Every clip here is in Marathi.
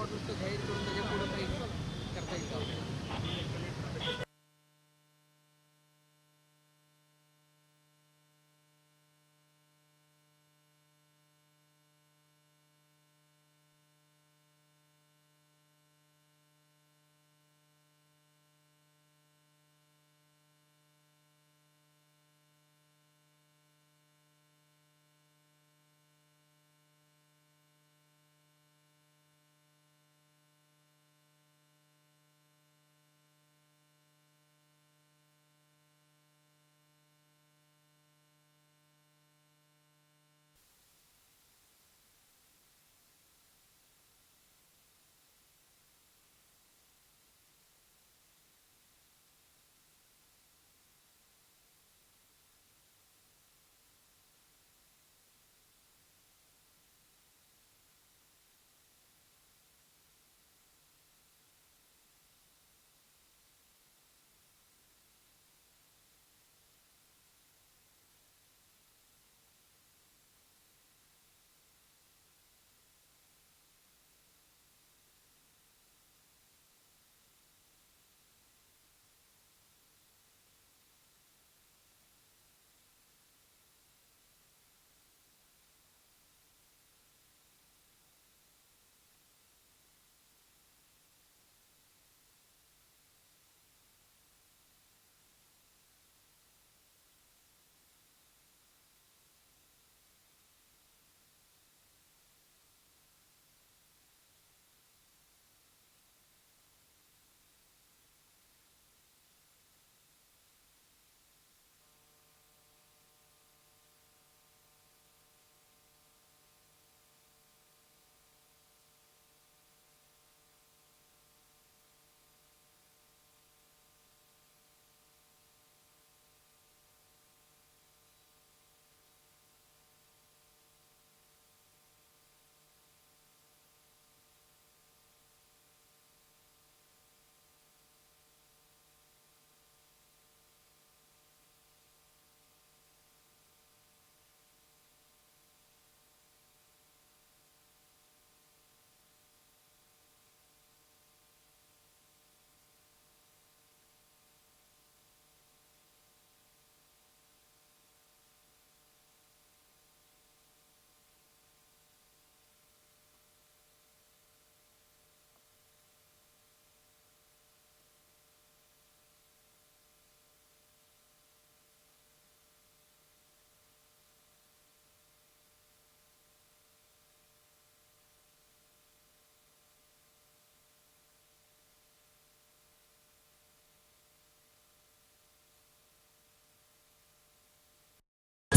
स्पॉट नुसतं जाहीर करून त्याच्या पुढं काही करता येईल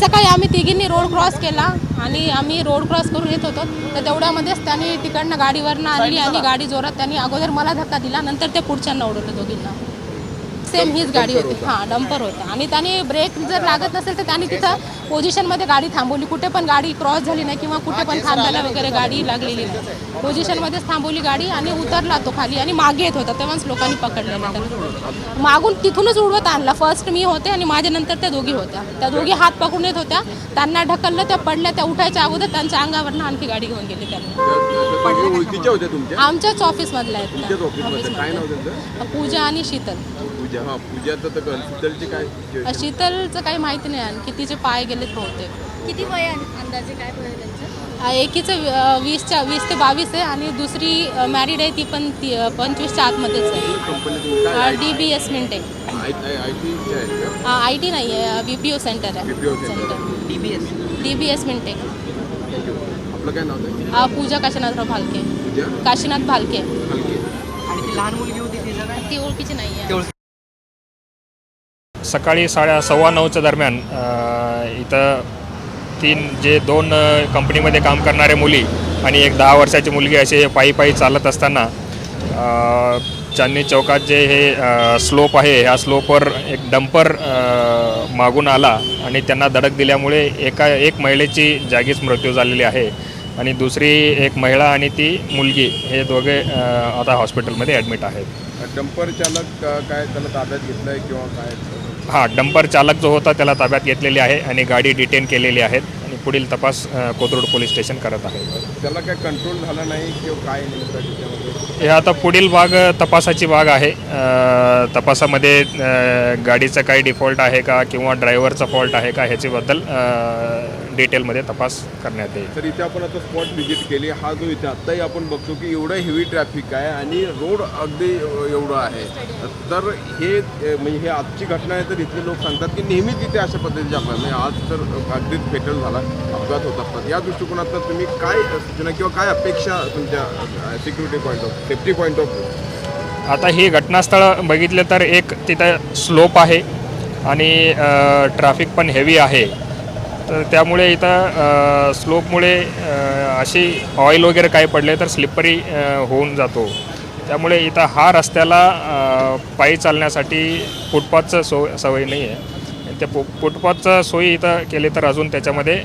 सकाळी आम्ही तिघींनी रोड क्रॉस केला आणि आम्ही रोड क्रॉस करून येत होतो. तर तेवढ्यामध्येच त्यांनी तिकडनं गाडीवरनं आणली आणि गाडी जोरात त्यांनी अगोदर मला धक्का दिला नंतर ते पुढच्यांना उडवलं दोघींना. सेम हीच गाडी होती. हां डंपर होता. आणि त्याने ब्रेक जर लागत नसेल तर त्यांनी तिथं पोझिशनमध्ये गाडी थांबवली. कुठे पण गाडी क्रॉस झाली नाही किंवा कुठे पण थांबायला वगैरे गाडी लागलेली नाही. पोझिशनमध्येच थांबवली गाडी आणि उतरला तो खाली आणि मागे येत होता. तेव्हाच लोकांनी पकडलेला त्याला मागून तिथूनच उडवत आणला. फर्स्ट मी होते आणि माझ्या नंतर त्या दोघी होत्या. त्या दोघी हात पकडून येत होत्या. त्यांना ढकललं त्या पडल्या. त्या उठायच्या अगोदर त्यांच्या अंगावरनं आणखी गाडी घेऊन गेली त्यांनी. आमच्याच ऑफिसमधल्या आहेत पूजा आणि शीतल. पूजा. हा तर शीतलची काय situation? शीतलचं काही माहिती नाही आणखी तिचे पाय गेलेत बहुतेक. किती वय अंदाजे? काय वय त्यांचं? अ, एकीचं वीसच्या वीस ते बावीस आहे आणि दुसरी मॅरिड आहे ती पण ती पंचवीसच्या आतमध्येच आहे. D B S Mintek I T नाही आहे बी पी ओ सेंटर आहे. डी बी एस मिनटेक आपलं काय नाव आहे अ, पूजा काशीनाथराव भालके. काशीनाथ भालके. ती लहान मुलगी होती तिचं काय? ती ओळखीची नाही आहे. सकाळी साड्या सव्वा नऊच्या दरम्यान इथं तीन जे दोन कंपनीमध्ये काम करणारे मुली आणि एक दहा वर्षाची मुलगी असे पायी पायी चालत असताना चांदनी चांदणी चौकात जे हे स्लोप आहे ह्या स्लोपवर एक डंपर मागून आला आणि त्यांना धडक दिल्यामुळे एका एक महिलेची जागीच मृत्यू झालेली आहे आणि दुसरी एक महिला आणि ती मुलगी हे दोघे आता हॉस्पिटलमध्ये ॲडमिट आहेत. डंपर चालक काय त्याला ताब्यात आहे किंवा काय? हां डंपर चालक जो होता त्याला ताब्यात घेतलेले आहे आणि गाडी डिटेन केलेली आहेत आणि पुढील तपास कोथरूड पोलीस स्टेशन करत आहे. त्याला काय कंट्रोल झाला नाही किंवा काय हे आता पुढील भाग तपासाची भाग आहे. तपासामध्ये गाडीचा काही डिफॉल्ट आहे का किंवा ड्रायव्हरचा फॉल्ट आहे का ह्याच्याबद्दल डिटेलमध्ये तपास करण्यात येईल. तर इथे आपण आता स्पॉट व्हिजिट केली. हा जो इथे आत्ताही आपण बघतो की एवढं हेवी ट्रॅफिक आहे आणि रोड अगदी एवढं आहे. तर हे म्हणजे हे आजची घटना आहे तर इथले लोक सांगतात की नेहमीच इथे अशा पद्धतीचे अपघात म्हणजे आज तर अगदीच फेटल झाला अपघात होत असतात. या दृष्टिकोनातून तुम्ही काय सूचना किंवा काय अपेक्षा तुमच्या security point of safety point of view आता ही घटनास्थळ बघितलं तर एक तिथं स्लोप आहे आणि ट्रॅफिक पण हेवी आहे. तर त्यामुळे इथं स्लोपमुळे अशी ऑइल वगैरे काय पडले तर स्लिपरी होऊन जातो. त्यामुळे इथं हा रस्त्याला पायी चालण्यासाठी फुटपाथचं सो सवय नाही आहे. आणि त्या फु फुटपाथचं सोयी इथं केले तर अजून त्याच्यामध्ये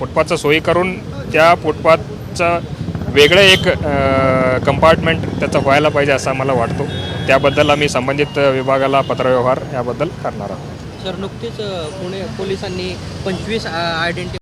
फुटपाथचं सोयी करून त्या फुटपाथचं वेगळं एक कंपार्टमेंट त्याचं व्हायला पाहिजे असं मला वाटतो. त्याबद्दल आम्ही संबंधित विभागाला पत्रव्यवहार याबद्दल करणार आहोत. सर नुकतीच पुणे पोलिसांनी पंचवीस आयडेंटिटी